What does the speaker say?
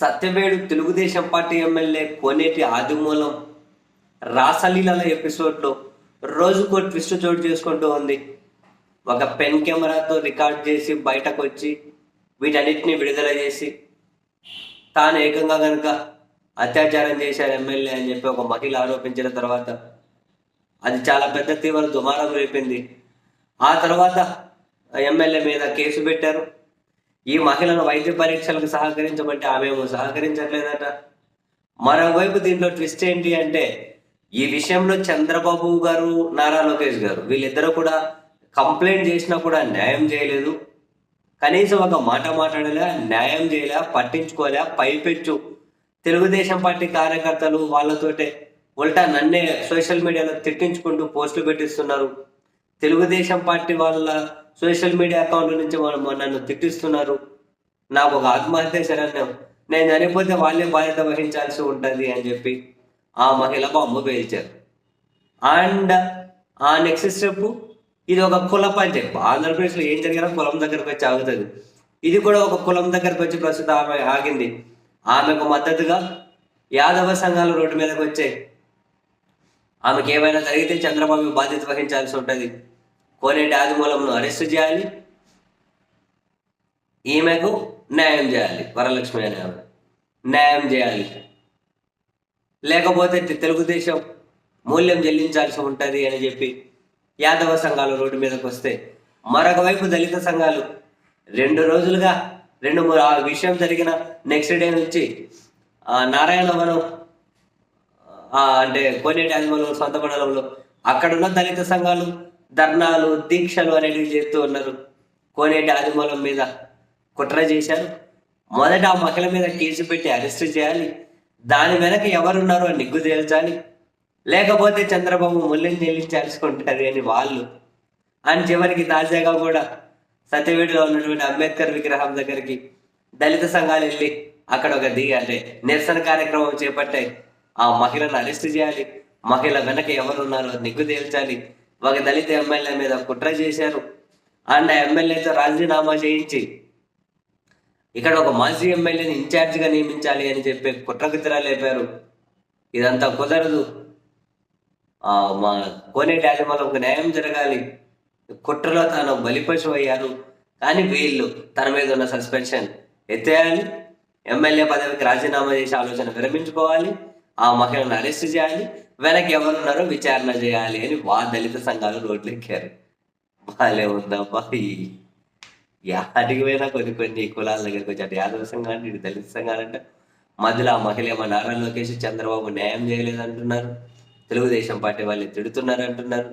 Satyavedu Telugu Desam party MLA Koneti Adimulam రాసలీలల ఎపిసోడ్లో రోజుకో ట్విస్ట్ చోటు చేసుకుంటూ ఉంది. ఒక పెన్ కెమెరాతో రికార్డ్ చేసి బయటకు వచ్చి వీటన్నిటిని విడుదల చేసి తాను ఏకంగా కనుక అత్యాచారం చేశారు ఎమ్మెల్యే అని చెప్పి ఒక మహిళ ఆరోపించిన తర్వాత అది చాలా పెద్ద తీవ్ర దుమారం రేపింది. ఆ తర్వాత ఎమ్మెల్యే మీద కేసు పెట్టారు. ఈ మహిళను వైద్య పరీక్షలకు సహకరించమంటే ఆమె సహకరించట్లేదట. మరోవైపు దీంట్లో ట్విస్ట్ ఏంటి అంటే ఈ విషయంలో చంద్రబాబు గారు నారా లోకేష్ గారు వీళ్ళిద్దరూ కూడా కంప్లైంట్ చేసినా కూడా న్యాయం చేయలేదు. కనీసం ఒక మాట మాట్లాడలే న్యాయం చేయలే పట్టించుకోలే పైపెచ్చు. తెలుగుదేశం పార్టీ కార్యకర్తలు వాళ్ళతోటే ఉల్టా నన్నే సోషల్ మీడియాలో తిట్టించుకుంటూ పోస్టులు పెట్టిస్తున్నారు. తెలుగుదేశం పార్టీ వాళ్ళ సోషల్ మీడియా అకౌంట్ నుంచి వాళ్ళు నన్ను తిట్టిస్తున్నారు. నాకు ఒక ఆత్మహత్య శరణ్యం. నేను చనిపోతే వాళ్ళే బాధ్యత వహించాల్సి ఉంటుంది అని చెప్పి ఆ మహిళ బొమ్మ పేల్చారు. అండ్ ఆ నెక్స్ట్ స్టెప్ ఇది ఒక కుల పంచాయతీ ఆంధ్రప్రదేశ్లో ఏం జరిగినా కులం దగ్గరకు వచ్చి ఆగుతుంది. ఇది కూడా ఒక కులం దగ్గరకు వచ్చి ప్రస్తుతం ఆమె ఆగింది. ఆమెకు మద్దతుగా యాదవ సంఘాలు రోడ్డు మీదకి వచ్చాయి. ఆమెకి ఏమైనా జరిగితే చంద్రబాబు బాధ్యత వహించాల్సి ఉంటుంది. కోనేటి ఆదిమూలంను అరెస్ట్ చేయాలి. ఈమెకు న్యాయం చేయాలి. వరలక్ష్మి అనే ఆమె. న్యాయం చేయాలి. లేకపోతే తెలుగుదేశం మూల్యం చెల్లించాల్సి ఉంటుంది అని చెప్పి యాదవ సంఘాలు రోడ్డు మీదకి వస్తే మరొక వైపు దళిత సంఘాలు రెండు రోజులుగా రెండు మూడు ఆ విషయం జరిగిన నెక్స్ట్ డే నుంచి నారాయణ వనం అంటే కోనేటి ఆదిమూలం సొంత మండలంలో అక్కడున్న దళిత సంఘాలు ధర్నాలు దీక్షలు అనేవి చేస్తూ ఉన్నారు. కోనేటి ఆదిమూలం మీద కుట్ర చేశారు. మొదట ఆ మహిళ మీద కేసు పెట్టి అరెస్ట్ చేయాలి. దాని వెనక ఎవరున్నారో నిగ్గు తేల్చాలి. లేకపోతే చంద్రబాబు ముళ్ళని చెల్లించాల్సి ఉంటుంది అని వాళ్ళు. అని చివరికి తాజాగా కూడా సత్యవేడిలో ఉన్నటువంటి అంబేద్కర్ విగ్రహం దగ్గరికి దళిత సంఘాలు వెళ్ళి అక్కడ ఒక దిగి అంటే నిరసన కార్యక్రమం చేపట్టాయి. ఆ మహిళను అరెస్ట్ చేయాలి మహిళ వెనక ఎవరున్నారో నిగ్గు తేల్చాలి. ఒక దళిత ఎమ్మెల్యే మీద కుట్ర చేశారు. అండ్ ఆ ఎమ్మెల్యేతో రాజీనామా చేయించి ఇక్కడ ఒక మాజీ ఎమ్మెల్యేని ఇన్ఛార్జిగా నియమించాలి అని చెప్పి కుట్రకుతిరా లేపారు. ఇదంతా కుదరదు. ఆ మా కోనేటి ఒక న్యాయం జరగాలి. కుట్రలో తాను బలిపశు అయ్యారు కానీ వీళ్ళు తన మీద ఉన్న సస్పెన్షన్ ఎత్తేయాలి. ఎమ్మెల్యే పదవికి రాజీనామా చేసే ఆలోచన విరమించుకోవాలి. ఆ మహిళను అరెస్ట్ చేయాలి వెనక్కి ఎవరున్నారో విచారణ చేయాలి అని వా దళిత సంఘాలు రోడ్లు ఎక్కారు వాళ్ళే ఉందబ్బా ఈ యాటికి పోయినా కొన్ని కొన్ని కులాల దగ్గరికి వచ్చారు. యాదవ సంఘాలు ఇటు దళిత సంఘాలు అంటే మధ్యలో ఆ మహిళ ఏమో నారా లోకేష్ చంద్రబాబు న్యాయం చేయలేదు అంటున్నారు తెలుగుదేశం పార్టీ వాళ్ళు తిడుతున్నారు అంటున్నారు